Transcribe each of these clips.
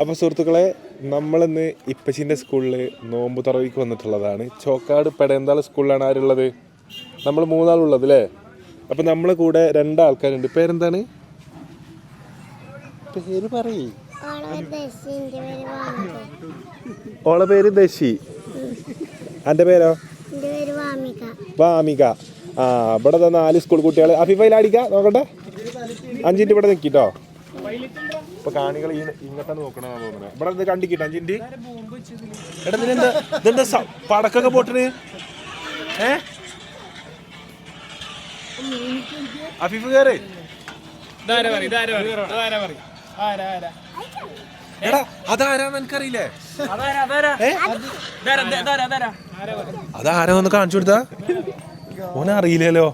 അപ്പോൾ സുഹൃത്തുക്കളെ നമ്മളിന്ന് ഇപ്പച്ചിന്റെ സ്കൂളിൽ നോമ്പ് തറവിക്ക് വന്നിട്ടുള്ളതാണ്. ചോക്കാട് പെടയന്താൾ സ്കൂളിലാണ് ആരുള്ളത്? നമ്മൾ മൂന്നാളുള്ളത് അല്ലേ അപ്പോൾ നമ്മളെ കൂടെ രണ്ടാൾക്കാരുണ്ട്. പേരെന്താണ്? പേര് പറയ്. ഓളെ പേര് ദശി. എന്റെ പേരോ? വാമിക. ആ ഇവിടെ നാല് സ്കൂൾ കുട്ടികൾ അഫിഫയിലടിക്ക നോക്കട്ടെ. അഞ്ചിന്റെ ഇവിടെ നിൽക്കിട്ടോ ഇപ്പൊ കാണികൾ ഈ ഇങ്ങോട്ടാ നോക്കണെന്നാ തോന്നുന്നത് ഇവിടെ ഇത് കണ്ടിക്കിട്ടോ അഞ്ചിന്റെ എടാ ഇതിനെന്താ ഇതെന്താ പടക്കൊക്കെ പോട്ടിന് ഏ? അഫീഫ് കയറി എടാ അതാരാന്ന് എനിക്കറിയില്ലേ? കാണിച്ചു കൊടുത്താ? ഓനെ അറിയില്ലല്ലോ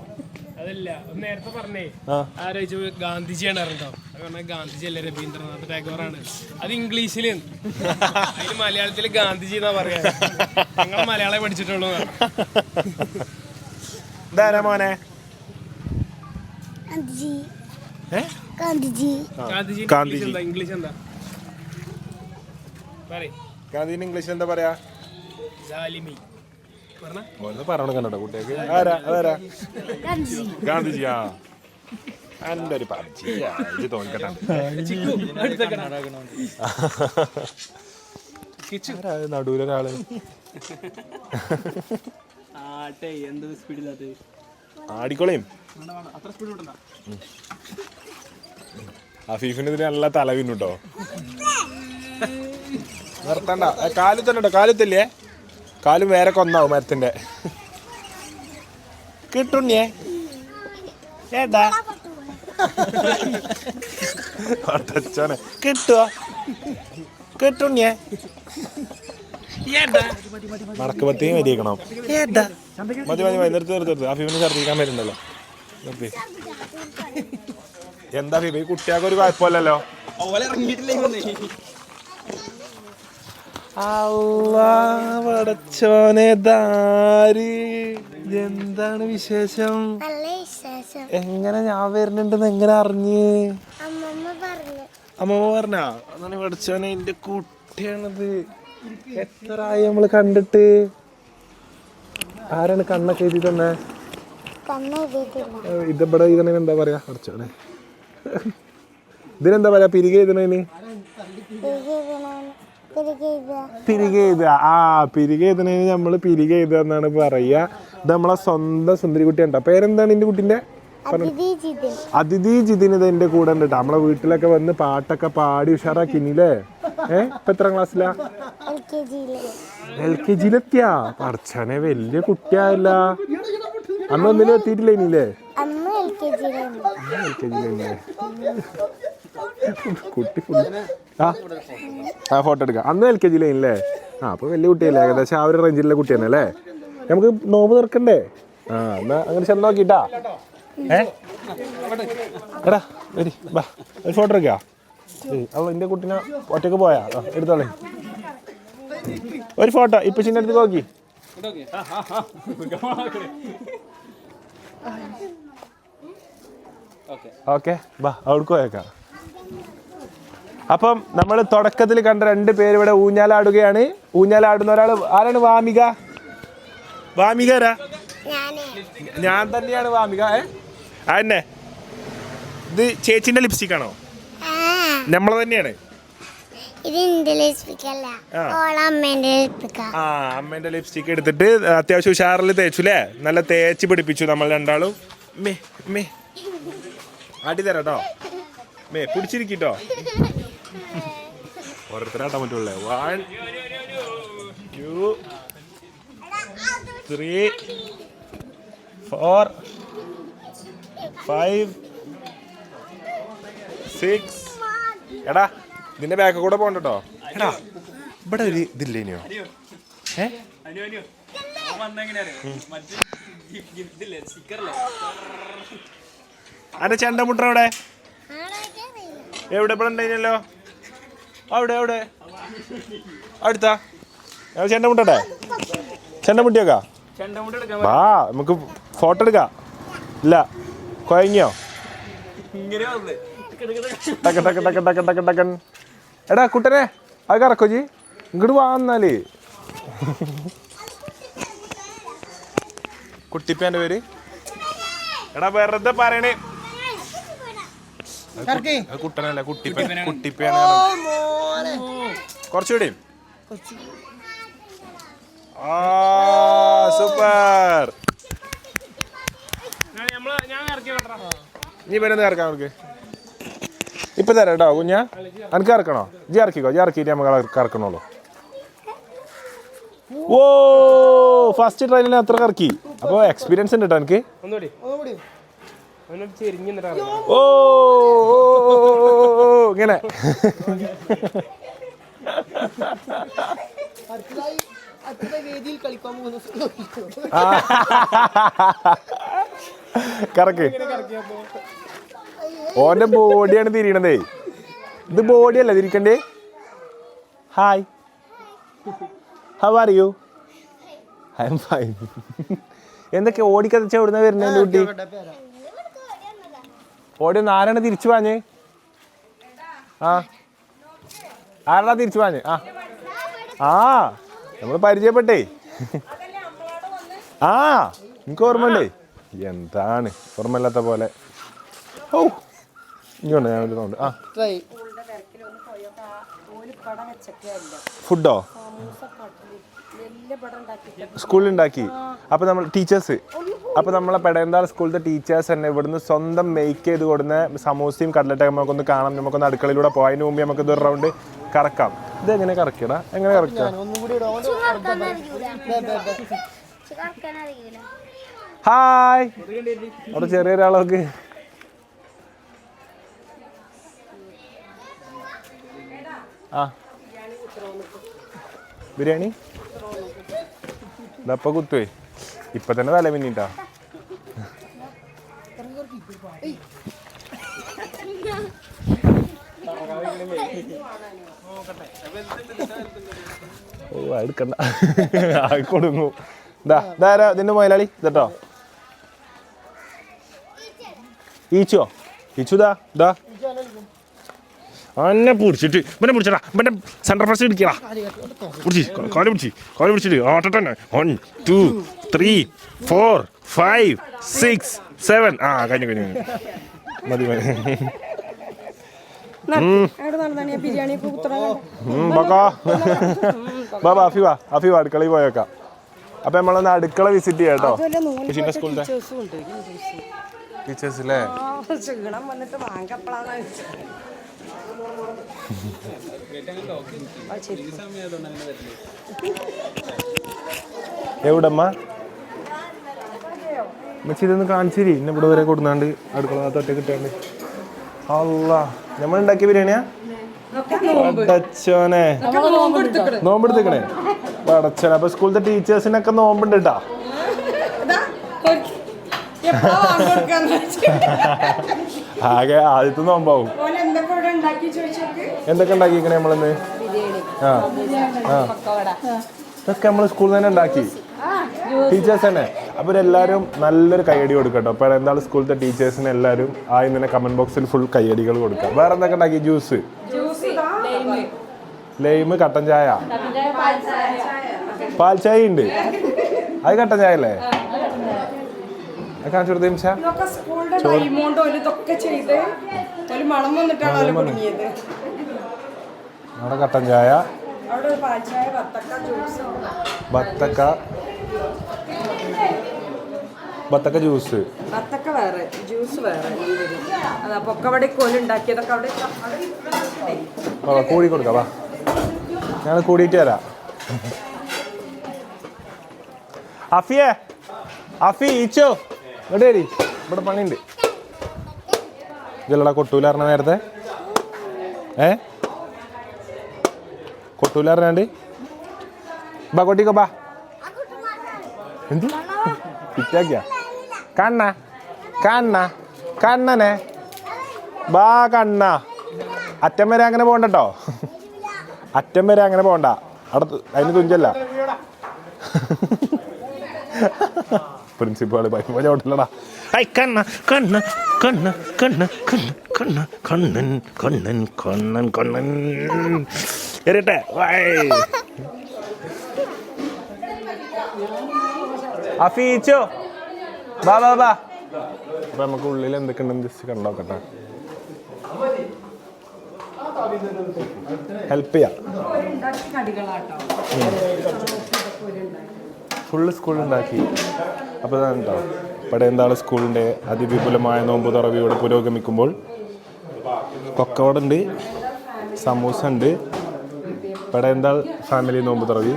അതല്ല നേരത്തെ പറഞ്ഞേ. ആ. ആരാ ചോദിച്ചു ഗാന്ധിജിയാണ് അറിഞ്ഞോ അത് പറഞ്ഞ ഗാന്ധിജി അല്ലേ രവീന്ദ്രനാഥ് ആണ്. അത് ഇംഗ്ലീഷിൽ. അതിന് മലയാളത്തിൽ ഗാന്ധിജി എന്നാ പറയാ. ഞങ്ങൾ മലയാളം പഠിച്ചിട്ടുള്ളൂ ഇതാരാ മോനെ? ഗാന്ധിജി. ഗാന്ധിജി. ഗാന്ധിജി ഗാന്ധിജി. ഇംഗ്ലീഷ് എന്താ? ഇംഗ്ലീഷ് എന്താ? ഇംഗ്ലീഷിൽ എന്താ പറയാ? ജാലിമി. പറഞ്ഞു. കണ്ടോ കുട്ടിയൊക്കെ ആരാ അതാരാ ഗാന്ധിജി. ഗാന്ധിജി ആ എന്റെ ഒരു പരിചയ ഇത് തോന്നിക്കട്ടെ. നടുവിലൊരാൾ ആടിക്കോളേം. അഫീഫിന് ഇതിന് നല്ല തല വിന്നുട്ടോ നിർത്തണ്ട. കേട്ടോ കാലുത്തല്ലേ കാലും വേറെ കൊന്നാവും മരത്തിന്റെ. കിട്ടുണ്ണിയേ ഏട്ടാ? ഒട്ടച്ചോനെ കിട്ടുവോ? കിട്ടുണ്ണിയേ മടക്ക് പത്തിയും വരിക്കണം മതി മതി മതി. നിർത്തി നിർത്തി നിർത്തി. അഫീഫിന് ഛർദ്ദിക്കാൻ വരുന്നുണ്ടല്ലോ നിർത്തി. എന്താ ഫീബ് ഈ കുട്ടിയാൾക്ക് ഒരു കുഴപ്പമില്ലല്ലോ. പടച്ചോനെ ദാരി. എന്താണ് വിശേഷം? എങ്ങനെ ഞാൻ വരുന്നുണ്ടെന്ന് എങ്ങനെ അറിഞ്ഞ്? അമ്മമ്മ പറഞ്ഞു. അതാണ് പഠിച്ചോനെ എന്റെ കുട്ടിയാണത്. എത്ര ആയി നമ്മൾ കണ്ടിട്ട്? ആരാണ് കണ്ണൊക്കെ എഴുതി തന്നെ? ഇതിവിടെ ഇതിനെ എന്താ പറയാ പഠിച്ചോനെ ഇതിനെന്താ പറയാ പിരികെ എഴുതണേന് പിരികെ എഴുതുക ആ പിരികെ നമ്മൾ നമ്മൾ പിരികെ എഴുതുക എന്നാണ് പറയാ ഇത് നമ്മളെ സ്വന്തം സുന്ദരി കുട്ടിയുണ്ടോ പേരെന്താണ് എന്റെ കുട്ടിന്റെ? അതിഥി ജിതിൻ. ജിതിന് ഇത് എന്റെ കൂടെ ഉണ്ട് കേട്ടോ. നമ്മളെ വീട്ടിലൊക്കെ വന്ന് പാട്ടൊക്കെ പാടി ഉഷാറാക്കിനില്ലേ? ഏ? ഇപ്പൊ എത്ര ക്ലാസ്സിലാ? എൽ കെ ജിയിൽ. ജിയിലെത്തിയാ? പറച്ചനെ വലിയ കുട്ടിയായല്ല. അന്ന് ഒന്നിനും എത്തിയിട്ടില്ല ഇനിയില്ലേ എൽ കെ ജിയിലല്ലേ കുട്ടി ആ ആ ഫോട്ടോ എടുക്കാം. അന്ന് എൽ കെ ജി ജിയിലല്ലേ ആ അപ്പൊ വലിയ കുട്ടിയല്ലേ? ഏകദേശം ആ ഒരു റേഞ്ചിലുള്ള കുട്ടിയാണ് അല്ലേ? നമുക്ക് നോമ്പ് തീർക്കണ്ടേ ആ എന്നാ അങ്ങനെ ചെന്ന് നോക്കിട്ടാ. ഏ? എടാ വരി ബാ ഒരു ഫോട്ടോ എടുക്കാ? അവൾ എന്റെ കുട്ടീനെ ഒറ്റയ്ക്ക് പോയാ? ആ, എടുത്തോളേ. ഒരു ഫോട്ടോ ഇപ്പൊ ചിന്ന എടുത്ത് നോക്കി. ഓക്കെ. ബാ അവിടേക്ക് പോയേക്കാം. അപ്പം നമ്മൾ തുടക്കത്തിൽ കണ്ട രണ്ട് പേര് ഇവിടെ ഊഞ്ഞാലാടുകയാണ്. ഊഞ്ഞാലാടുന്ന ഒരാൾ ആരാണ് വാമിക? വാമിക ആരാ ഞാൻ തന്നെയാണ് വാമിക ഏ? അതന്നെ ഇത് ചേച്ചിന്റെ ലിപ്സ്റ്റിക് ആണോ നമ്മളെ തന്നെയാണ്. ആ. അമ്മേന്റെ ലിപ്സ്റ്റിക് എടുത്തിട്ട് അത്യാവശ്യം ഉഷാറിൽ തേച്ചു അല്ലേ നല്ല തേച്ച് പിടിപ്പിച്ചു നമ്മൾ രണ്ടാളും. മേ മേ. അടി തരാട്ടോ. മേ പിടിച്ചിരിക്കട്ടോ ഓരോരുത്തരാട്ടാൻ പറ്റുള്ളേ. One two three four five six എടാ നിന്റെ ബാക്ക് കൂടെ പോകണ്ടോ എടാ ഇവിടെ ഒരു ഇതില്ലേ ഇനിയോ? ഏ? അന്റെ ചെണ്ടമുട്ട എവിടെ എവിടെ ഇവിടെ ഉണ്ടായിരുന്നല്ലോ? അവിടെ അവിടെ. അടുത്താ. ചെണ്ടമുട്ടട്ടെ? ചെണ്ടമുട്ടിയൊക്കെ? വാ നമുക്ക് ഫോട്ടോ എടുക്കാം. ഇല്ല കൊയങ്ങിയോ ടക്ക് ടക്ക് ടക്ക് ടക്ക് ടക്ക് ടക്കൻ എടാ കുട്ടനെ അത് കറക്കോ ജി? ഇങ്ങോട്ട് വാ എന്നാൽ. കുട്ടിപ്പേന്റെ പേര്. എടാ വെറുതെ പറയണേ. കുട്ടനല്ല കുട്ടിപ്പ കുട്ടിപ്പേന കുറച്ചുകൂടി ആ സൂപ്പർ നീ പിന്നെ ഇറക്കാം നമുക്ക് ഇപ്പൊ തരാം കേട്ടോ കുഞ്ഞ എനിക്ക് ഇറക്കണോ ജി ഇറക്കിക്കോ ജി ഇറക്കിയിട്ട് നമുക്ക് ഇറക്കണുള്ളൂ ഓ ഫസ്റ്റ് ട്രെയിനിൽ അത്ര ഇറക്കി അപ്പോൾ എക്സ്പീരിയൻസ് ഉണ്ട് കേട്ടോ എനിക്ക് ഓ, ഇങ്ങനെ അടുത്തതായി അടുത്തതായി വേദിയിൽ കളിക്കാൻ പോകുന്ന കറക്ക്. ഓന്റെ ബോഡിയാണ് തിരിയണതേ. ഇത് ബോഡിയല്ല തിരിക്കണ്ടേ? Hi how are you I am fine എന്തൊക്കെ ഓടിക്കതച്ച എവിടുന്ന വരുന്ന കുട്ടി ഓടി ഒന്ന് ആരാണ് തിരിച്ചു പാഞ്ഞേ ആ. ആരാടാ തിരിച്ചു പാഞ്ഞ് ആ. ആ നമ്മൾ പരിചയപ്പെട്ടേ. ആ എനിക്ക് ഓർമ്മയുണ്ടേ എന്താണ്? ഓർമ്മയില്ലാത്ത പോലെ. ഓ ഇങ്ങോട്ട് ഞാൻ വരുന്നുണ്ട് നോണ്ട് ആ. ഫുഡോ? സ്കൂളിലുണ്ടാക്കി. അപ്പൊ നമ്മൾ ടീച്ചേഴ്സ്. അപ്പൊ നമ്മളെ പെടയന്താൾ സ്കൂളിലത്തെ ടീച്ചേഴ്സ് തന്നെ ഇവിടുന്ന് സ്വന്തം മേക്ക് ചെയ്ത് കൊടുന്ന സമൂസയും കടലട്ടൊക്കെ നമുക്കൊന്ന് കാണാം. നമുക്കൊന്ന് അടുക്കളയിലൂടെ പോയതിന് മുമ്പ് നമുക്ക് ഇത് റൗണ്ട് കറക്കാം. ഇത് എങ്ങനെ കറക്കിടാ എങ്ങനെ കറക്കുക ഹായ്. അവിടെ ചെറിയ ഒരാളൊക്കെ ആ. ബിരിയാണി? ഇതപ്പോ കുത്തുവേ. ഇപ്പൊ തന്നെ തല പിന്നിട്ടാ ഓ എടുക്കണ്ട. കൊടുങ്ങു ഇതാ ഇതാരാ ഇതിന്റെ മുതലാളി? ഇതട്ടോ. ഈച്ചോ? ഈച്ചു ദാ ദാ. അന്നെ പിടിച്ചിട്ട് ഇവനെ പിടിച്ചടാ. ഇവന്റെ സെൻട്രൽ പ്രസ് ഇടിക്കടാ പിടിച്ച് കാൽ പിടിച്ച് കാൽ പിടിച്ചിട്ട്. ആട്ടെ one two three four five six seven ആ കഴിഞ്ഞു കഴിഞ്ഞു. മതി മതി. ബിരിയാണി ഒക്കെ കുത്തണം ഉം, ബക്കാ. ബാ ബാ അഫി വാ അഫി വാ അടുക്കളയിൽ പോയേക്കാം അപ്പൊ നമ്മളൊന്ന് അടുക്കള വിസിറ്റ് ചെയ്യാം കേട്ടോ. ഋഷിന്റെ സ്കൂളിലെ ടീച്ചേഴ്സും ഉണ്ട്. ടീച്ചേഴ്സ് അല്ലേ ആ, ക്ഷീണം വന്നിട്ട് എവിടമ്മ? ഇതൊന്ന് കാണിച്ചിരി. ഇന്നിവിടെ ഇവിടെ വരെ കൊടുന്നാണ്ട് അടുക്കള ഒറ്റ കിട്ടാണ്ട് അല്ല നമ്മൾ ഉണ്ടാക്കിയ ബിരിയാണിയാ? അടച്ചോനെ. നോമ്പെടുത്തേക്കണേ. അടച്ചോനെ. അപ്പൊ സ്കൂളിലെ ടീച്ചേഴ്സിനൊക്കെ നോമ്പുണ്ട് കേട്ടാ. ആകെ ആദ്യത്തെ നോമ്പാവും. എന്തൊക്കെ ഉണ്ടാക്കിക്കണേ നമ്മളിന്ന്? ആ. ആ. ഇതൊക്കെ നമ്മൾ സ്കൂളിൽ തന്നെ ഉണ്ടാക്കി. ടീച്ചേഴ്സ് തന്നെ. അപ്പോൾ എല്ലാവരും നല്ലൊരു കൈയടി കൊടുക്കട്ടോ. അപ്പോൾ എന്താണ് സ്കൂളിലത്തെ ടീച്ചേഴ്സിന് എല്ലാവരും ആദ്യം തന്നെ കമന്റ് ബോക്സിൽ ഫുൾ കൈയടികൾ കൊടുക്കുക. വേറെ എന്തൊക്കെ ഉണ്ടാക്കി? ജ്യൂസ്. ലൈമ്. കട്ടൻ ചായ. പാൽ ചായ ഉണ്ട്. അത് കട്ടൻ ചായ അല്ലേ? കാണിച്ചു കൊടുത്തേ അവിടെ കട്ടൻ ചായ. ബത്തക്ക ബത്തക്ക ജ്യൂസ്. ബത്തക്ക വേറെ ജ്യൂസ് വേറെ. അതാ പൊക്കവടെ കോൽ ഉണ്ടാക്കിയതൊക്കെ അവിടെ കൂടി കൊടുക്കാം വാ. ഞാൻ കൂടിയിട്ട് തരാം അഫിയേ അഫി ഈച്ചോ? വരി. ഇവിടെ പണിയുണ്ട്. ഇതിലടാ കൊട്ടൂല പറഞ്ഞ നേരത്തെ. ഏ? കൊട്ടൂല പറഞ്ഞാണ്ട് ബാ കൊട്ടിക്കോ ബാ. എന്ത്? ഫിറ്റാക്കിയ കണ്ണ. കണ്ണ. കണ്ണനെ. ബാ കണ്ണ. അറ്റം വരെ അങ്ങനെ പോകണ്ടോ അറ്റം വരെ അങ്ങനെ പോകണ്ട. അടുത്ത് അതിന് തുഞ്ചല്ല. പ്രിൻസിപ്പാൾ ഭയങ്കര ചോട്ടല്ലടാ ഐ കണ്ണ കണ്ണ കണ്ണ കണ്ണ കണ്ണ കണ്ണ കണ്ണൻ കണ്ണൻ കണ്ണൻ കണ്ണൻ. എറിയട്ടെ. അഫീച്ചോ. ബാ ബാ ബാ അപ്പൊ നമുക്ക് ഉള്ളിൽ എന്തൊക്കെ ഉണ്ടെന്ന് ജസ്റ്റ് കണ്ടോക്കട്ടെ ഹെൽപ്പ് ചെയ്യാം. ഫുള്ള് സ്കൂളുണ്ടാക്കി അപ്പോൾ ഇതാണ് കേട്ടോ പടയന്താൾ സ്കൂളിന്റെ അതിവിപുലമായ നോമ്പ് തുറവി ഇവിടെ പുരോഗമിക്കുമ്പോൾ കൊക്കവടുണ്ട് സമൂസ ഉണ്ട്. പടയന്താൾ ഫാമിലി നോമ്പ് തുറവി?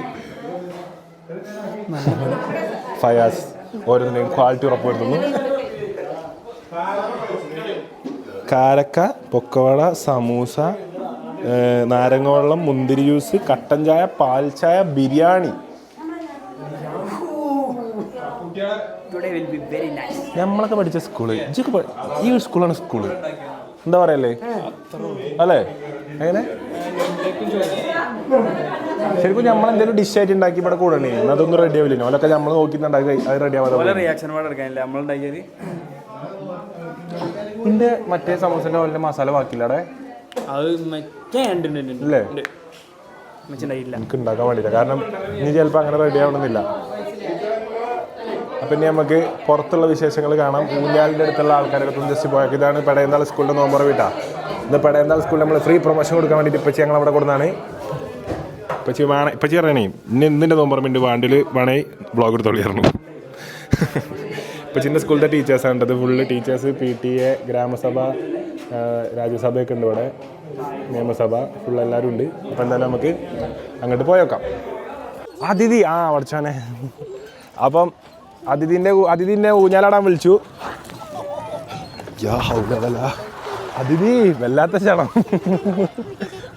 ഫയാസ്. ഓരോന്നിനെയും ക്വാളിറ്റി ഉറപ്പ് വരുത്തുന്നു കാരക്ക പൊക്കവട സമൂസ നാരങ്ങ വെള്ളം മുന്തിരി ജ്യൂസ് കട്ടൻ ചായ പാൽ ചായ ബിരിയാണി. നമ്മളൊക്കെ പഠിച്ച സ്കൂൾ. ഈ സ്കൂളാണ് സ്കൂൾ. എന്താ പറയല്ലേ അല്ലേ? എങ്ങനെ? ശരിക്കും നമ്മൾ എന്തെങ്കിലും ഡിഷ് ആയിട്ട് ഉണ്ടാക്കി ഇവിടെ കൂടണേ? അതൊന്നും റെഡി ആവില്ല. ഓലൊക്കെ നമ്മൾ നോക്കിയിട്ടുണ്ടാക്കി അത് റെഡി ആവാതെ റിയാക്ഷൻ പാട് എടുക്കാനില്ല. ഇതിന്റെ മറ്റേ സമോസന്റെ പോലെ മസാല ബാക്കിയില്ലടെ അത് മറ്റേ എനിക്ക് ഉണ്ടാക്കാൻ വേണ്ടിയില്ല. കാരണം ഇനി ചിലപ്പോൾ അങ്ങനെ റെഡി ആവണമെന്നില്ല. അപ്പം ഇനി നമുക്ക് പുറത്തുള്ള വിശേഷങ്ങൾ കാണാം. ഊഞ്ഞാലിന്റെ അടുത്തുള്ള ആൾക്കാരെ അടുത്തും ജസ്റ്റ് പോയാൽ ഇതാണ് പെടയന്താൾ സ്കൂളിന്റെ നോമ്പറ വീട്ടാ ഇത് പെടയന്താൾ സ്കൂളിൽ നമ്മൾ ഫ്രീ പ്രൊമോഷൻ കൊടുക്കാൻ വേണ്ടിയിട്ട് ഇപ്പച്ചി ഞങ്ങൾ അവിടെ കൊടുത്താണ് ഇപ്പച്ചി വേണ ഇപ്പച്ചി പറയണേ ഇന്ന് നോമ്പറ മിണ്ട് വാണ്ടിൽ വേണേ ബ്ലോഗ് എടുത്തോളിയായിരുന്നു ഇപ്പച്ചിന്റെ സ്കൂളിലെ ടീച്ചേഴ്സാണ് ഉണ്ടത് full teachers P T A ഗ്രാമസഭ രാജ്യസഭയൊക്കെ ഉണ്ട് ഇവിടെ. നിയമസഭ ഫുൾ എല്ലാവരും ഉണ്ട്. അപ്പം എന്തായാലും നമുക്ക് അങ്ങോട്ട് പോയേക്കാം അതിഥി ആ പഠിച്ചോനെ അപ്പം അതിഥിന്റെ അതിഥിന്റെ ഊഞ്ഞാലാടാൻ വിളിച്ചു. യാ. അതിഥി വല്ലാത്ത ക്ഷണം.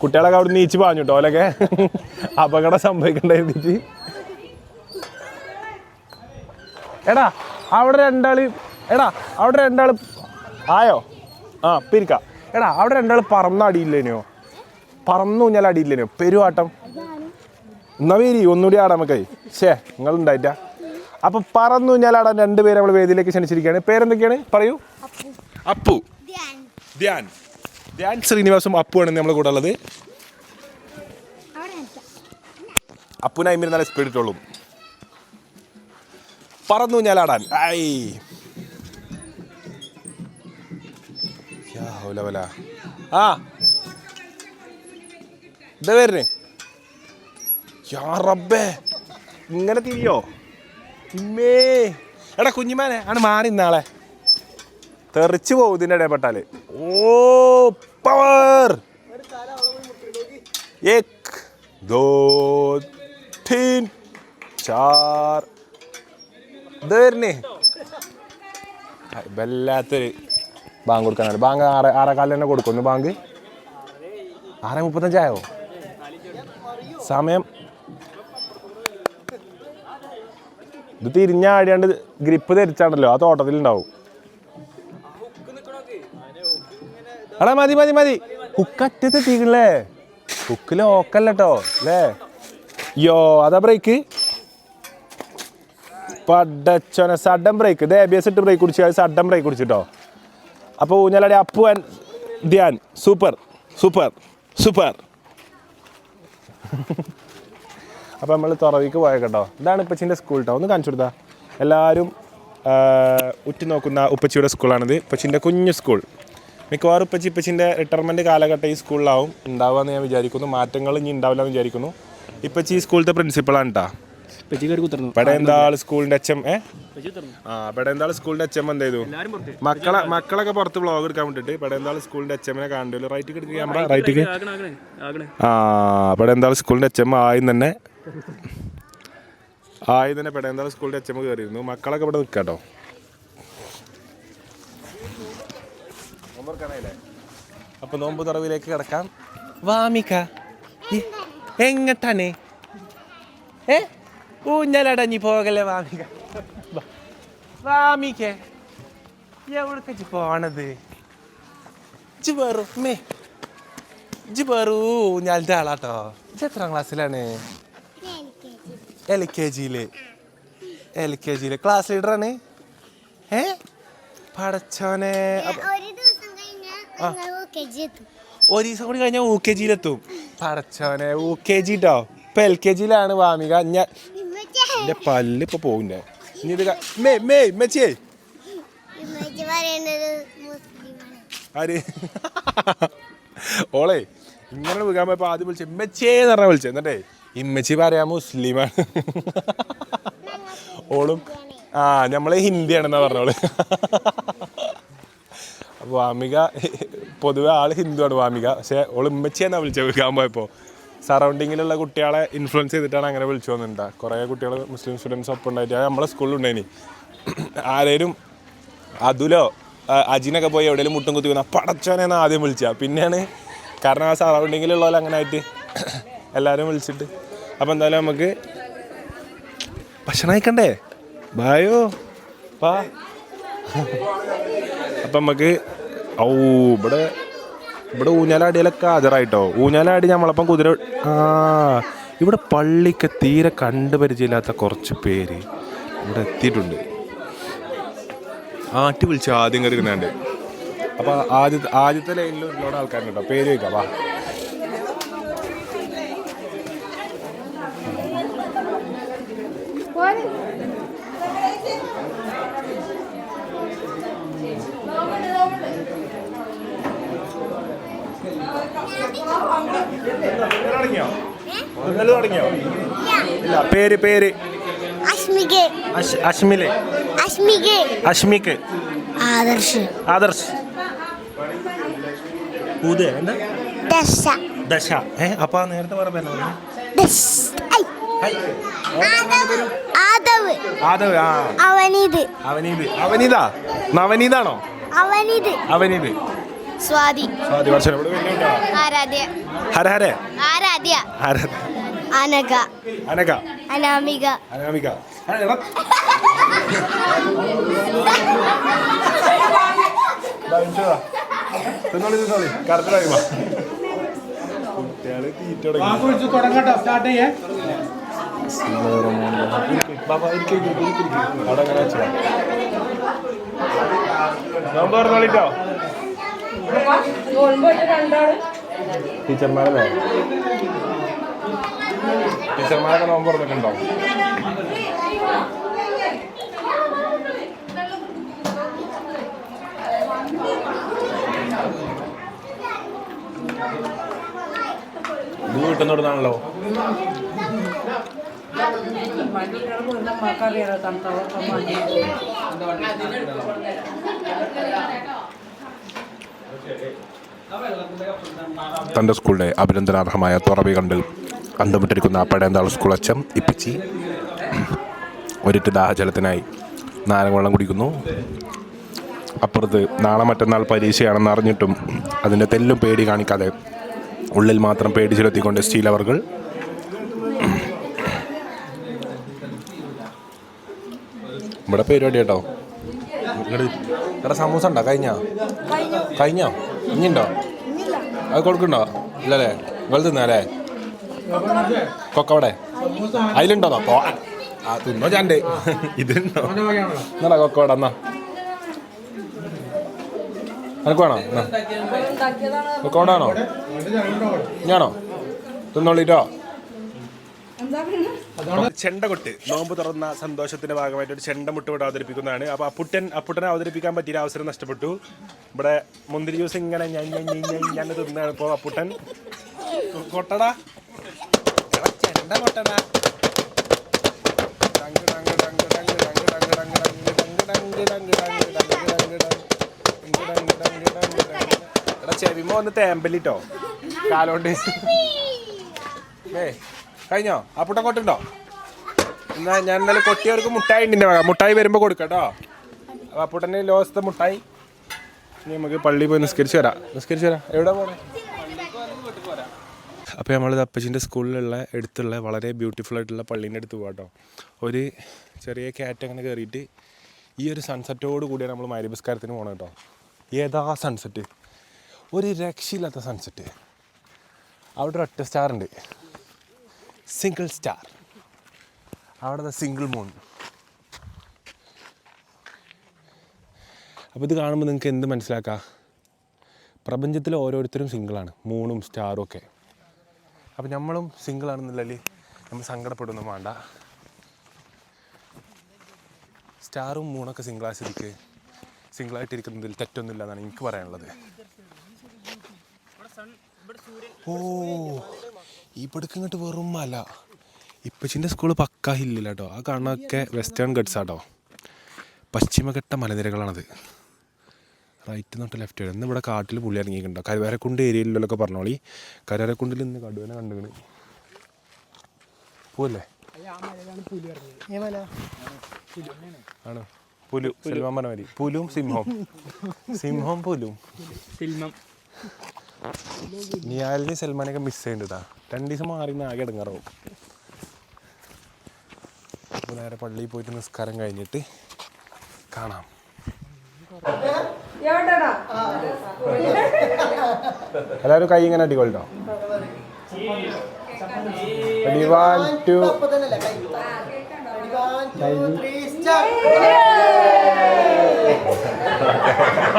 കുട്ടികളൊക്കെ അവിടെ നീച്ച് പാഞ്ഞു കേട്ടോ ഓലൊക്കെ. അപകടം സംഭവിക്കണ്ടായിരുന്നിട്ട്. എടാ അവിടെ രണ്ടാൾ എടാ അവിടെ രണ്ടാൾ ആയോ? ആ പിരിക്ക എടാ അവിടെ രണ്ടാൾ പറന്ന അടിയില്ലേനോ? പറന്നു ഞാൻ അടിയില്ലേനോ? പെരുവാട്ടം എന്നാ പേരി? ഒന്നുകൂടി ആടാ നമുക്ക് ശേ നിങ്ങൾ ഉണ്ടായിട്ടാ അപ്പൊ പറന്നു രണ്ട് രണ്ടുപേരെ നമ്മൾ വേദിയിലേക്ക് ക്ഷണിച്ചിരിക്കുകയാണ്. പേരെന്തൊക്കെയാണ്? പറയൂ. അപ്പു. ധ്യാൻ. ധ്യാൻ ശ്രീനിവാസും അപ്പുവാണ് നമ്മളെ കൂടെ ഉള്ളത്. അപ്പുന അയിമിന് സ്പീഡിട്ടുള്ളൂ പറന്നു ഞാലാടാൻ. ഐ. യാ ഹൗല ആ. ഇതാ വരുന്നേ. യാ റബ്ബേ. ഇങ്ങനെ തിരിയോ? ഇമ്മേ. എടാ കുഞ്ഞിമാനെ ആണ് മാറി ഇന്നാളെ തെറിച്ചു പോകും ഇതിൻ്റെ ഇടപെട്ടാല് ഓ പവർ एक दो तीन चार ഇതന്നെ വല്ലാത്തൊരു ബാങ്ക് കൊടുക്കാനാണ് ബാങ്ക് ആറ് ആറേക്കാലിൽ തന്നെ കൊടുക്കുന്നു ബാങ്ക് ആറ് മുപ്പത്തഞ്ചായോ സമയം ഇത് തിരിഞ്ഞാടിയാണ്ട് ഗ്രിപ്പ് ധരിച്ചാണല്ലോ ആ തോട്ടത്തിലുണ്ടാവും എടാ മതി മതി മതി. ഹുക്കറ്റത്ത് എത്തിക്കണല്ലേ കുക്കിൽ ഓക്കല്ലോ അല്ലേ? യോ അതാ ബ്രേക്ക് പടച്ചോന സഡൻ ബ്രേക്ക് ഇത് എ ബി എസ് ഇട്ട് ബ്രേക്ക് കുടിച്ചു അത് സഡൻ ബ്രേക്ക് കുടിച്ചിട്ടോ. അപ്പോൾ ഊഞ്ഞാലടി Appu and Dhyan. Super super super അപ്പോൾ നമ്മൾ തുറവിക്ക് പോയ കേട്ടോ. ഇതാണ് ഉപ്പച്ചിന്റെ സ്കൂൾ കേട്ടോ ഒന്ന് കാണിച്ചു കൊടുത്താ. എല്ലാവരും ഉറ്റുനോക്കുന്ന ഉപ്പച്ചിയുടെ സ്കൂളാണിത് ഉപ്പച്ചിന്റെ കുഞ്ഞു സ്കൂൾ മിക്കവാറും ഇപ്പം ചിപ്പച്ചിന്റെ റിട്ടയർമെന്റ് കാലഘട്ടം ഈ സ്കൂളിലാവും. ഉണ്ടാവുക ഞാൻ വിചാരിക്കുന്നു. മാറ്റങ്ങൾ ഇനി ഉണ്ടാവില്ല എന്ന് വിചാരിക്കുന്നു. ഇപ്പച്ചി ഈ സ്കൂളിലത്തെ പ്രിൻസിപ്പളാണ് കേട്ടോ എന്താ പെടയന്താൾ സ്കൂളിന്റെ അച്ഛൻ? ഏ? ആ പെടയന്താൾ സ്കൂളിന്റെ അച്ഛൻ എന്ത് ചെയ്തു? മക്കളെ മക്കളൊക്കെ പുറത്ത് വ്ളോഗ് എടുക്കാൻ വേണ്ടിയിട്ട് പെടയന്താൾ സ്കൂളിന്റെ അച്ഛനെ കാണുമല്ലോ റൈറ്റ് കിട്ടി ക്യാമറ റൈറ്റ് ആ എന്താ പെടയന്താൾ സ്കൂളിന്റെ അച്ഛൻ ആയും തന്നെ. ആയി തന്നെ പെടയന്താൾ സ്കൂളിന്റെ അച്ഛൻ കയറിയിരുന്നു. മക്കളൊക്കെ ഇവിടെ നിൽക്കാം അപ്പൊ നോമ്പ് തുറവിലേക്ക് കിടക്കാം. വാമിക്ക. എങ്ങട്ടാണ്? ഏ ഊഞ്ഞലടഞ്ഞി പോകല്ലേ വാമിക വാമിക എവിടേക്ക് പോണത്? ഇജ്ജ് മേ ആളാട്ടോ. എത്രാം ക്ലാസ്സിലാണ്? എൽ കെ ജിയിൽ എൽ കെ ജിയിൽ ക്ലാസ് ലീഡറാണ്? ഏ പടച്ചോനെ. ഒരു ദിവസം കൂടി കഴിഞ്ഞാൽ യു കെ ജിയിലെത്തും. പടച്ചോനെ യു കെ ജി കേട്ടോ ഇപ്പൊ എൽ കെ ജിയിലാണ് വാമിക. ഞാൻ എന്റെ പല്ല് ഇപ്പൊ പോകുന്നേ ഇനി ഇത് മേ മേ മെച്ചിയേ ആര്? ഓളെ ഇങ്ങനെ വിൽക്കാൻ പോയപ്പോ ആദ്യം ഇമ്മച്ചേ ഇമ്മച്ചേന്ന് പറഞ്ഞാൽ വിളിച്ചത് എന്നിട്ടേ ഇമ്മച്ചി പറയാ മുസ്ലിമാണ്. ഓളും ആ നമ്മളെ ഹിന്ദിയാണെന്നാ പറഞ്ഞോളൂ വാമിക. പൊതുവെ ആൾ ഹിന്ദുവാണ് വാമിക. പക്ഷേ ഓൾ ഇമ്മച്ചിയെന്നാ വിളിച്ചത്. വിൽക്കാൻ പോയപ്പോൾ സറൗണ്ടിങ്ങിലുള്ള കുട്ടികളെ ഇൻഫ്ലുവൻസ് ചെയ്തിട്ടാണ് അങ്ങനെ വിളിച്ചു വന്നിട്ടുണ്ട് കുറേ കുട്ടികൾ മുസ്ലിം സ്റ്റുഡൻസ് ഒപ്പം ഉണ്ടായിട്ട്. നമ്മളെ സ്കൂളിലുണ്ടായിനി ആരേലും അതുലോ അജിനൊക്കെ പോയി എവിടെയെങ്കിലും മുട്ടും കുത്തി വന്നാൽ പടച്ചോനെന്ന് ആദ്യം വിളിച്ച. പിന്നെയാണ് കാരണം ആ സറൗണ്ടിങ്ങിലുള്ളവർ അങ്ങനെ ആയിട്ട് എല്ലാവരും വിളിച്ചിട്ട്. അപ്പം എന്തായാലും നമുക്ക് ഭക്ഷണം അയക്കണ്ടേ ബായോ? പാ അപ്പം നമുക്ക് ഔ ഇവിടെ ഇവിടെ ഊഞ്ഞാലാടിയിലൊക്കെ ഹാജറായിട്ടോ ഊഞ്ഞാലാടി നമ്മളപ്പം കുതിര ആ ഇവിടെ പള്ളിക്ക് തീരെ കണ്ടുപരിചയമില്ലാത്ത കുറച്ച് പേര് ഇവിടെ എത്തിയിട്ടുണ്ട്. ആട്ടി വിളിച്ച് ആദ്യം കരുതുന്നുണ്ട്. അപ്പം ആദ്യത്തെ ആദ്യത്തെ ലൈനിൽ ഒരുപാട് ആൾക്കാരുണ്ട് കേട്ടോ. പേര് ചോദിക്കാം വാ. തുടങ്ങിയോ? ഇന്നലെ തുടങ്ങിയോ? ഇല്ല. പേര് പേര്. അഷ്മിലെ അഷ്മിക്ക് ആദർശ്. ആദർശ്. ഊത് എന്താ? ദശ. ദശ. ഏ അപ്പൊ നേരത്തെ പറഞ്ഞ? ദശ്. ഐ. ആദവ്. ആദവ് ആ. അവനിത്. അവനീത്. അവനീതാ? നവനീതാണോ? അവനിത്. അവനീത്. സ്വാതി. സ്വാതി വർഷം ആരാധ്യ. ഹരഹര ആരാധ്യ. ഹരഹര അനക അനക അനാമിക. അനാമിക. ഞാൻ ടീച്ചർമാരെ ടീച്ചർമാരെ നോമ്പ് തുറന്നിട്ടുണ്ടോ? ണല്ലോ വീട്ടിൽ തണുത്ത തന്റെ സ്കൂളിലെ അഭിനന്ദനാർഹമായ തുറവി കണ്ട് അന്തമിട്ടിരിക്കുന്ന പടയന്താൾ സ്കൂൾ അച്ഛൻ ഇപ്പിച്ചി ഒരിറ്റ് ദാഹജലത്തിനായി നാരങ്ങവെള്ളം കുടിക്കുന്നു. അപ്പുറത്ത് നാളെ മറ്റന്നാൾ പരീക്ഷയാണെന്ന് അറിഞ്ഞിട്ടും അതിന്റെ തെല്ലും പേടി കാണിക്കാതെ ഉള്ളിൽ മാത്രം പേടി ചെലുത്തിക്കൊണ്ട് സ്റ്റീൽ അവർകൾ ഇവിടെ പരിപാടി കേട്ടോ ഇങ്ങട് എടാ സമൂസ ഉണ്ടോ? കഴിഞ്ഞോ? കഴിഞ്ഞോ. ഇനിയുണ്ടോ? അത് കൊടുക്കണ്ടോ? ഇല്ലല്ലേ? നിങ്ങൾ തിന്നാലേ കൊക്കവിടെ അതിലുണ്ടോ? പോ ആ തിന്നോ ചാണ്ട് ഇതുണ്ടോ എന്നാ കൊക്കവട എന്നാ നിനക്ക് വേണോ? എന്നാ. കൊക്കവട ആണോ ഞാണോ തിന്നോളിട്ടോ. ചെണ്ടകൊട്ട് നോമ്പ് തുറന്ന സന്തോഷത്തിന്റെ ഭാഗമായിട്ട് ഒരു ചെണ്ടമുട്ട് ഇവിടെ അവതരിപ്പിക്കുന്നതാണ് അപ്പൊ അപ്പുട്ടൻ അപ്പുട്ടനെ അവതരിപ്പിക്കാൻ പറ്റിയ അവസരം നഷ്ടപ്പെട്ടു ഇവിടെ മുന്തിരി ജ്യൂസ് ഇങ്ങനെ തിന്നാണ് ഇപ്പൊ അപ്പുട്ടൻ കൊട്ടടാ ചെണ്ട കൊട്ടടാ ചെവിമോ ഒന്ന് തേമ്പലിട്ടോ കാലോണ്ട് ഏ കഴിഞ്ഞോ? ആ പുട്ട കൊട്ടുണ്ടോ? എന്നാ ഞാൻ ഇന്നലെ കൊട്ടിയവർക്ക് മുട്ടായി ഉണ്ട് മുട്ടായി വരുമ്പോൾ കൊടുക്കട്ടോ അപ്പോൾ അപ്പുട്ടന്റെ ലോസത്തെ മുട്ടായി. ഇനി നമുക്ക് പള്ളിയിൽ പോയി നിസ്കരിച്ചു വരാം. നിസ്കരിച്ചു വരാം. എവിടെ പോകണേ അപ്പോൾ നമ്മൾ അപ്പച്ചിന്റെ സ്കൂളിലുള്ള അടുത്തുള്ള വളരെ ബ്യൂട്ടിഫുൾ ആയിട്ടുള്ള പള്ളീന്റെ അടുത്ത് പോകാം ഒരു ചെറിയ ക്യാറ്റ് അങ്ങനെ കയറിയിട്ട് ഈ ഒരു സൺസെറ്റോട് കൂടിയാണ് നമ്മൾ മൈരിബസ്കാരത്തിന് പോകണം കേട്ടോ ഏതാ സൺസെറ്റ് ഒരു രക്ഷയില്ലാത്ത സൺസെറ്റ് അവിടെ ഒറ്റ സ്റ്റാർ ഉണ്ട്. സിംഗിൾ സ്റ്റാർ അവിടെ സിംഗിൾ മൂൺ അപ്പോൾ ഇത് കാണുമ്പോൾ നിങ്ങൾക്ക് എന്ത് മനസ്സിലാക്കാം? പ്രപഞ്ചത്തിൽ ഓരോരുത്തരും സിംഗിളാണ് മൂണും സ്റ്റാറും ഒക്കെ. അപ്പോൾ നമ്മളും സിംഗിളാണെന്നുള്ളതിൽ നമ്മൾ സങ്കടപ്പെടുന്നു വേണ്ട. സ്റ്റാറും മൂണൊക്കെ സിംഗിളായ സ്ഥിതിക്ക് സിംഗിളായിട്ടിരിക്കുന്നതിൽ തെറ്റൊന്നുമില്ല എന്നാണ് എനിക്ക് പറയാനുള്ളത്. ഓ. ഇവിടേക്ക് ഇങ്ങോട്ട് വെറും മല. ഇപ്പച്ചിന്റെ സ്കൂൾ പക്കാ ഹില്ലില്ല കേട്ടോ ആ കാണുന്നതൊക്കെ വെസ്റ്റേൺ ഗഡ്സ് ആട്ടോ. പശ്ചിമഘട്ട മലനിരകളാണത്. റൈറ്റ് തൊട്ട് ലെഫ്റ്റ് വരെ ഇന്ന് ഇവിടെ കാട്ടിൽ പുള്ളി ഇറങ്ങിയിട്ടുണ്ടോ. കരുവാരക്കുണ്ട് ഏരിയയിലൊക്കെ പറഞ്ഞോളി. കരുവാരക്കുണ്ടിൽ ഇന്ന് കടുവനെ കണ്ടുകണ് പോവല്ലേ? ആണ്. പുലു. സിൽവം പറഞ്ഞ മതി പുലും സിംഹവും സിംഹവും പുലും. സിൽമം നിയാലിന് സൽമാനൊക്കെ മിസ് ചെയ്യുന്നുണ്ടാ രണ്ട് ദിവസം മാറി നിന്ന് ആകെ ഇടങ്ങാറാവും. അപ്പോൾ നേരെ പള്ളിയിൽ പോയിട്ട് നിസ്കാരം കഴിഞ്ഞിട്ട് കാണാം. എല്ലാരും എല്ലാവരും കൈ ഇങ്ങനെ അപ്പൊ One, two, three, start.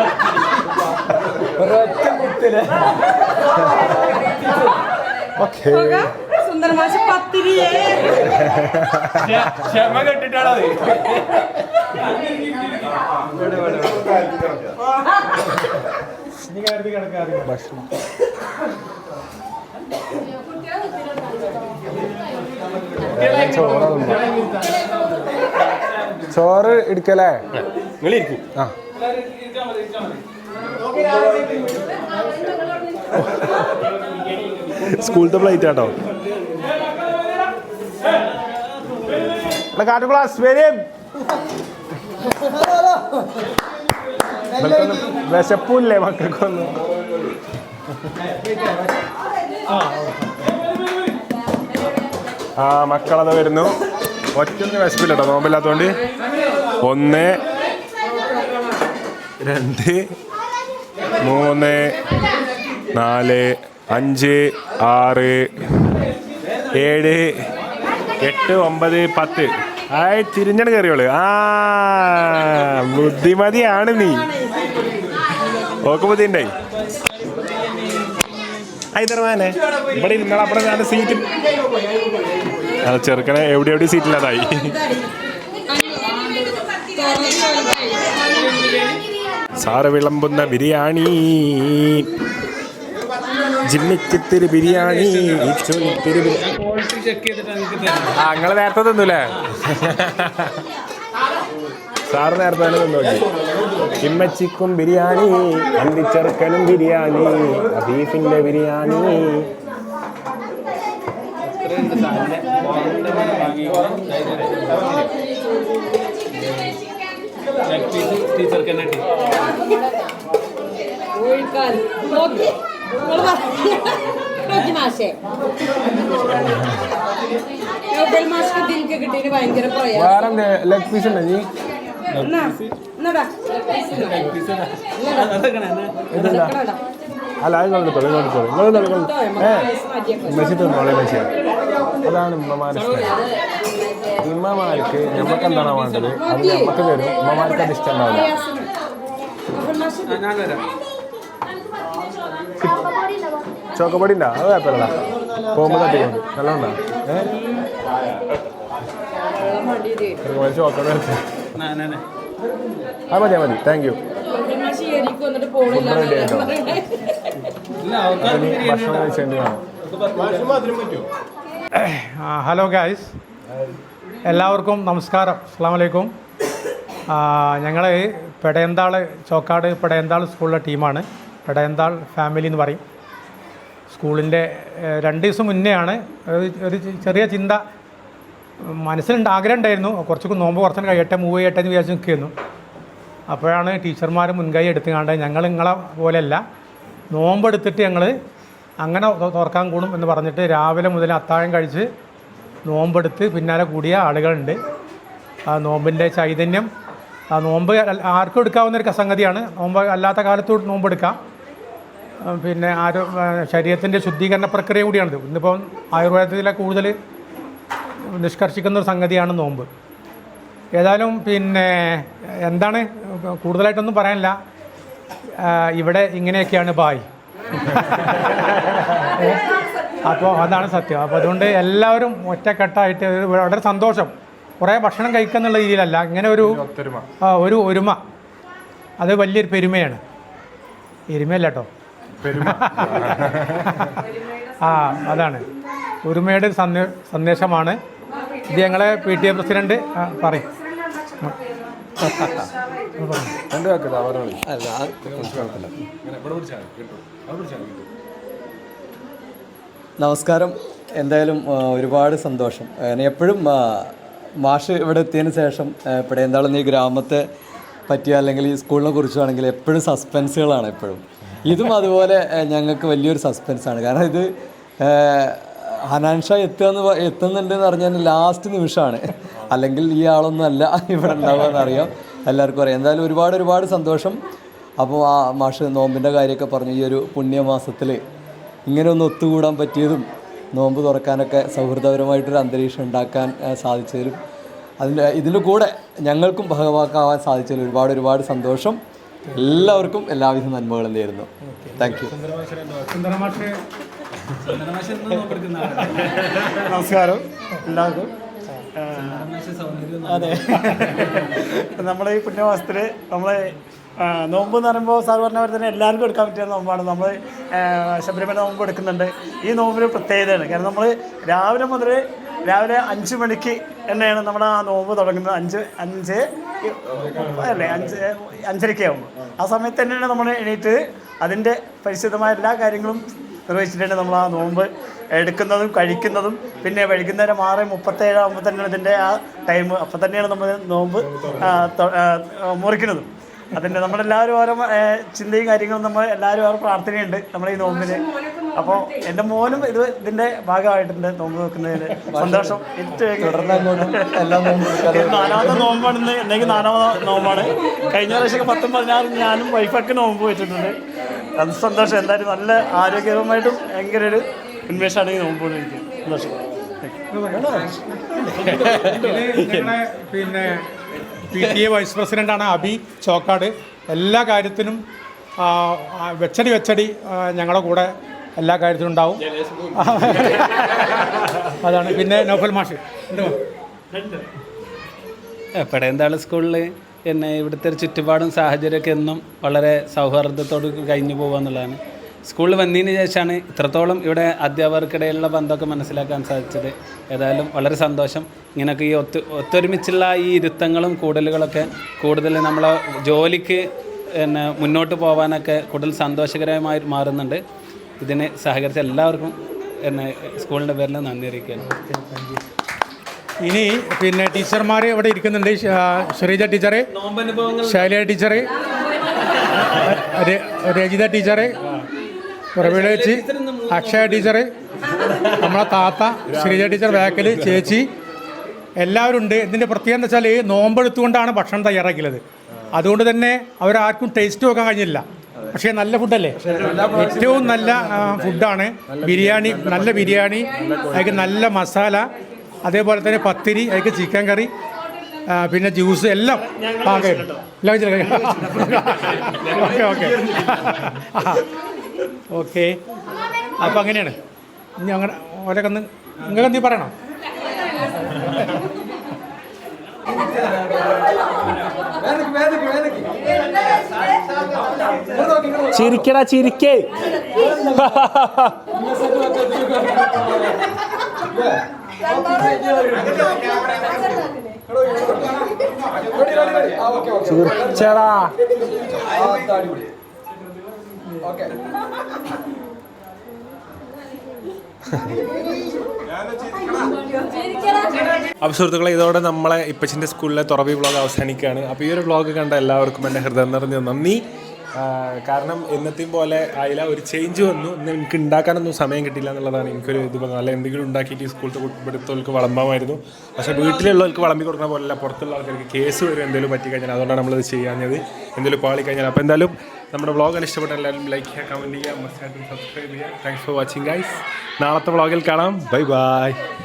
Okay. സുന്ദരമാശ പത്തിരിയേ. ക്ഷമ കെട്ടിട്ടാണത് ഭക്ഷണം ചോറ് ചോറ് എടുക്കലേ നിങ്ങളിരിക്കും. ആ. സ്കൂളത്തെ പ്ലേറ്റ് ആട്ടോ. കാട്ടു ക്ലാസ് വരും വിശപ്പില്ലേ മക്കൾക്കൊന്നും? ആ മക്കളത് വരുന്നു. ഒറ്റൊന്നും വിശപ്പില്ല കേട്ടോ നോമ്പില്ലാത്തോണ്ട്. ഒന്ന് രണ്ട് മൂന്ന് നാല് അഞ്ച് ആറ് ഏഴ് എട്ട് ഒമ്പത് പത്ത്. ആയി തിരിഞ്ഞാണ് കയറിയോൾ. ആ ബുദ്ധിമതിയാണ് നീ. ഓക്ക് ബുദ്ധി ഉണ്ടായി ഹൈദർമാനെ ഇവിടെ നിങ്ങൾ അവിടെ ഞാൻ സീറ്റ് ചെറുക്കനെ എവിടെ എവിടെ സീറ്റില്ലാതായി സാറ് വിളമ്പുന്ന ബിരിയാണി. ജിമ്മിക്കിത്തിരി ബിരിയാണി. നിങ്ങൾ നേരത്തെ തിന്നൂലേ? സാറ് നേരത്തെ തന്നെ തന്നു ചിമ്മച്ചിക്കും ബിരിയാണി അന്തിച്ചെറുക്കനും ബിരിയാണി അബീഫിന്റെ ബിരിയാണി. ടീച്ചർക്ക് തന്നെ കിട്ടി വേറെ ലെഗ് പീസ് ഉണ്ടോ നീ അല്ല അത് നിങ്ങൾ എടുത്തോളൂ നിങ്ങൾ എടുത്തോളൂ നിങ്ങൾ ഏ? മെസ്സി തിന്നോളെ മെസ്സി അതാണ് ഉമ്മമാരുടെ സ്നേഹം ഉമ്മമാർക്ക് നമുക്ക് എന്താണ് വേണ്ടത്? അത് നമുക്ക് തരും. ഇമ്മമാർക്ക് അത് ഇഷ്ടം ഉണ്ടാവില്ല. ഞാൻ തരാം. ചോക്കപ്പൊടി ഉണ്ടോ അത് കുഴപ്പമില്ല പോകുമ്പോൾ തട്ടിക്കൊണ്ട് നല്ലോണ്ടാ ഏഹ് ചോക്കോടെ ആ മതി മതി. താങ്ക് യു ഭക്ഷണം കഴിച്ചേണ്ടി ഹലോ ഗായ്സ് എല്ലാവർക്കും നമസ്കാരം. അസ്സാമലൈക്കും ഞങ്ങൾ പെടയന്താൾ ചോക്കാട് പെടയന്താൾ സ്കൂളിലെ ടീമാണ്. പെടയന്താൾ ഫാമിലി എന്ന് പറയും. സ്കൂളിന്റെ രണ്ട് ദിവസം മുന്നെയാണ് ഒരു ചെറിയ ചിന്ത മനസ്സിലുണ്ട് ആഗ്രഹം ഉണ്ടായിരുന്നു കുറച്ചൊക്കെ നോമ്പ് കുറച്ചു കഴിയട്ടെ മൂവ് ചെയ്യട്ടെ എന്ന് വിചാരിച്ച് നിൽക്കുന്നു അപ്പോഴാണ് ടീച്ചർമാർ മുൻകൈ എടുത്തുകാണ്ട് ഞങ്ങൾ നിങ്ങളെ പോലെയല്ല നോമ്പെടുത്തിട്ട് ഞങ്ങൾ അങ്ങനെ തുറക്കാൻ കൂടും എന്ന് പറഞ്ഞിട്ട് രാവിലെ മുതൽ അത്താഴം കഴിച്ച് നോമ്പെടുത്ത് പിന്നാലെ കൂടിയ ആളുകളുണ്ട്. ആ നോമ്പിന്റെ ചൈതന്യം. ആ നോമ്പ് ആർക്കും എടുക്കാവുന്ന ഒരു സംഗതിയാണ് നോമ്പ് അല്ലാത്ത കാലത്ത് നോമ്പെടുക്കാം. പിന്നെ ആരോ ശരീരത്തിന്റെ ശുദ്ധീകരണ പ്രക്രിയ കൂടിയാണിത്. ഇന്നിപ്പം ആയുർവേദത്തിലെ കൂടുതൽ നിഷ്കർഷിക്കുന്ന ഒരു സംഗതിയാണ് നോമ്പ്. ഏതായാലും പിന്നെ എന്താണ്? കൂടുതലായിട്ടൊന്നും പറയാനില്ല. ഇവിടെ ഇങ്ങനെയൊക്കെയാണ് ബായ്. അപ്പോൾ അതാണ് സത്യം. അപ്പോൾ അതുകൊണ്ട് എല്ലാവരും ഒറ്റക്കെട്ടായിട്ട് വളരെ സന്തോഷം. കുറേ ഭക്ഷണം കഴിക്കുക എന്നുള്ള രീതിയിലല്ല ഇങ്ങനെ ഒരു ആ, ഒരു ഒരുമ. അത് വലിയൊരു പെരുമയാണ്. എരുമയല്ല കേട്ടോ. ആ അതാണ്. ഒരുമയുടെ ഒരു സന്ദേ സന്ദേശമാണ്. ഇത് ഞങ്ങളെ പി ടി എ പ്രസിഡന്റ് പറയും. രണ്ട് പറഞ്ഞോളി നമസ്കാരം. എന്തായാലും ഒരുപാട് സന്തോഷം. എപ്പോഴും മാഷ് ഇവിടെ എത്തിയതിന് ശേഷം എന്തായാലും ഈ ഗ്രാമത്തെ പറ്റിയ അല്ലെങ്കിൽ ഈ സ്കൂളിനെ കുറിച്ചാണെങ്കിൽ എപ്പോഴും സസ്പെൻസുകളാണ് എപ്പോഴും. ഇതും അതുപോലെ ഞങ്ങൾക്ക് വലിയൊരു സസ്പെൻസാണ്. കാരണം ഇത് ഹനാൻഷ എത്തുക എത്തുന്നുണ്ട് എന്ന് പറഞ്ഞാൽ ലാസ്റ്റ് നിമിഷമാണ്. അല്ലെങ്കിൽ ഈ ആളൊന്നും അല്ല ഇവിടെ ഉണ്ടാവുക എന്നറിയാം എല്ലാവർക്കും അറിയാം. എന്തായാലും ഒരുപാട് ഒരുപാട് സന്തോഷം. അപ്പോൾ ആ മാഷ് നോമ്പിന്റെ കാര്യമൊക്കെ പറഞ്ഞു. ഈ ഒരു പുണ്യമാസത്തിൽ ഇങ്ങനെ ഒന്ന് ഒത്തുകൂടാൻ പറ്റിയതും നോമ്പ് തുറക്കാനൊക്കെ സൗഹൃദപരമായിട്ടൊരു അന്തരീക്ഷം ഉണ്ടാക്കാൻ സാധിച്ചതിലും അതിന്റെ ഇതിന്റെ കൂടെ ഞങ്ങൾക്കും ഭാഗവാക്കാവാൻ സാധിച്ചതിൽ ഒരുപാട് ഒരുപാട് സന്തോഷം. എല്ലാവർക്കും എല്ലാവിധ നന്മകളും നേരുന്നു. താങ്ക് യു നമസ്കാരം എല്ലാവർക്കും. അതെ. നമ്മളെ ഈ പുണ്യമാസത്തിൽ നമ്മൾ നോമ്പ് എന്ന് പറയുമ്പോൾ സാർ പറഞ്ഞ പോലെ തന്നെ എല്ലാവർക്കും എടുക്കാൻ പറ്റിയ നോമ്പാണ്. നമ്മൾ ശബരിമല നോമ്പ് എടുക്കുന്നുണ്ട്. ഈ നോമ്പിന് പ്രത്യേകതയാണ്. കാരണം നമ്മൾ രാവിലെ മുതൽ രാവിലെ അഞ്ച് മണിക്ക് തന്നെയാണ് നമ്മുടെ ആ നോമ്പ് തുടങ്ങുന്നത്. അഞ്ച് അഞ്ച് അല്ലേ അഞ്ച് അഞ്ചരക്കാവുമ്പോൾ ആ സമയത്ത് തന്നെയാണ് നമ്മൾ എണീറ്റ് അതിന്റെ പരിശുദ്ധമായ എല്ലാ കാര്യങ്ങളും നിർവഹിച്ചിട്ടുണ്ട് നമ്മൾ ആ നോമ്പ് എടുക്കുന്നതും കഴിക്കുന്നതും. പിന്നെ വൈകുന്നേരം ആറ് മുപ്പത്തേഴാകുമ്പോൾ തന്നെയാണ് ഇതിന്റെ ആ ടൈം. അപ്പോൾ തന്നെയാണ് നമ്മൾ നോമ്പ് മുറിക്കുന്നതും. അതിന്റെ നമ്മളെല്ലാവരും ഓരോ ചിന്തയും കാര്യങ്ങളും നമ്മൾ എല്ലാവരും ഓരോ പ്രാർത്ഥനയുണ്ട് നമ്മുടെ ഈ നോമ്പിന് അപ്പോൾ എന്റെ മോനും ഇത് ഇതിന്റെ ഭാഗമായിട്ടുണ്ട് നോമ്പ് വെക്കുന്നതിന്. സന്തോഷം. നാലാമത്തെ നോമ്പാണ് എന്നെങ്കിൽ ഇന്നേക്ക് നാലാമത്തെ നോമ്പാണ്. കഴിഞ്ഞ പ്രാവശ്യം പത്തും പതിനാറും ഞാനും വൈഫൊക്കെ നോമ്പ് വെച്ചിട്ടുണ്ട്. അത് സന്തോഷം. എന്തായാലും നല്ല ആരോഗ്യപരമായിട്ടും ഭയങ്കര ഒരു ഉന്മേഷമാണ് ഈ നോമ്പ് എനിക്ക് സന്തോഷം. പിന്നെ പി ടി എ വൈസ് പ്രസിഡന്റാണ് അബി ചോക്കാട്. എല്ലാ കാര്യത്തിനും വെച്ചടി വെച്ചടി ഞങ്ങളുടെ കൂടെ എല്ലാ കാര്യത്തിലും ഉണ്ടാവും. അതാണ്. പിന്നെ നൗഫൽ മാഷ്? പടയന്താൾ സ്കൂളിൽ എന്നെ ഇവിടുത്തെ ചുറ്റുപാടും സാഹചര്യമൊക്കെ എന്നും വളരെ സൗഹാർദ്ദത്തോട് കഴിഞ്ഞു പോകുക എന്നുള്ളതാണ് സ്കൂളിൽ വന്നതിന് ശേഷമാണ് ഇത്രത്തോളം ഇവിടെ അധ്യാപകർക്കിടയിലുള്ള ബന്ധമൊക്കെ മനസ്സിലാക്കാൻ സാധിച്ചത്. ഏതായാലും വളരെ സന്തോഷം. ഇങ്ങനെയൊക്കെ ഈ ഒത്തു ഒത്തൊരുമിച്ചുള്ള ഈ ഇരുത്തങ്ങളും കൂടലുകളൊക്കെ കൂടുതൽ നമ്മളെ ജോലിക്ക് പിന്നെ മുന്നോട്ട് പോകാനൊക്കെ കൂടുതൽ സന്തോഷകരമായി മാറുന്നുണ്ട്. ഇതിന് സഹകരിച്ച എല്ലാവർക്കും എന്നെ സ്കൂളിന്റെ പേരിൽ നന്ദി അറിയിക്കുകയാണ്. ഇനി പിന്നെ ടീച്ചർമാർ ഇവിടെ ഇരിക്കുന്നുണ്ട്. ശ്രീജ ടീച്ചറെ ശൈല ടീച്ചറെ രജിത ടീച്ചറ് പ്രവീണ ചേച്ചി അക്ഷയ ടീച്ചറ് നമ്മളെ താത്ത ശ്രീജ ടീച്ചർ ബാക്കിൽ ചേച്ചി എല്ലാവരും ഉണ്ട്. ഇതിന്റെ പ്രത്യേകത എന്താ വെച്ചാൽ നോമ്പെടുത്തുകൊണ്ടാണ് ഭക്ഷണം തയ്യാറാക്കിയത്. അതുകൊണ്ട് തന്നെ അവരാർക്കും ടേസ്റ്റ് നോക്കാൻ കഴിഞ്ഞില്ല. പക്ഷേ നല്ല ഫുഡല്ലേ ഏറ്റവും നല്ല ഫുഡാണ് ബിരിയാണി നല്ല ബിരിയാണി അതിൽ നല്ല മസാല അതേപോലെ തന്നെ പത്തിരി അതിൽ ചിക്കൻ കറി പിന്നെ ജ്യൂസ് എല്ലാം പാകം എല്ലാം ഓക്കെ ഓക്കെ ഓക്കെ. അപ്പോൾ അങ്ങനെയാണ്. ഇനി അങ്ങനെ ഓരൊക്കെ ഒന്ന് നിങ്ങൾക്ക് എന്തെങ്കിലും പറയണോ? ചിരിക്കടാ ചിരിക്കേ. ചിരിച്ചടാ. അപ്പോൾ സുഹൃത്തുക്കളെ ഇതോടെ നമ്മളെ ഇപ്പച്ചിന്റെ സ്കൂളിലെ തുറവി വ്ളോഗ് അവസാനിക്കുകയാണ്. അപ്പോൾ ഈ ഒരു വ്ളോഗ് കണ്ട എല്ലാവർക്കും എന്റെ ഹൃദയം നിറഞ്ഞ. നന്ദി. കാരണം എന്നത്തെയും പോലെ അതില ഒരു ചേഞ്ച് വന്നു. ഇന്ന് എനിക്ക് ഉണ്ടാക്കാനൊന്നും സമയം കിട്ടില്ല എന്നുള്ളതാണ് എനിക്കൊരു ഇത് അല്ല എന്തെങ്കിലും ഉണ്ടാക്കിയിട്ട് ഈ സ്കൂളിൽ ഇവിടുത്തവർക്ക് വിളമ്പാമായിരുന്നു. പക്ഷേ വീട്ടിലുള്ളവർക്ക് വിളമ്പി കൊടുക്കുന്ന പോലെ പുറത്തുള്ള ആൾക്കാർക്ക് കേസ് വരും എന്തെങ്കിലും പറ്റി കഴിഞ്ഞാൽ അതുകൊണ്ടാണ് നമ്മളത് ചെയ്യാഞ്ഞത്. എന്തെങ്കിലും പാളി കഴിഞ്ഞാൽ അപ്പോൾ എന്തായാലും നമ്മുടെ വ്ളോഗ് ഇഷ്ടപ്പെട്ട എല്ലാവരും ലൈക്ക് ചെയ്യുക കമന്റ് ചെയ്യുക മസ്റ്റായിട്ടും സബ്സ്ക്രൈബ് ചെയ്യുക. താങ്ക്സ് ഫോർ വാച്ചിങ് ഗൈസ് നാളത്തെ വ്ളോഗിൽ കാണാം. Bye bye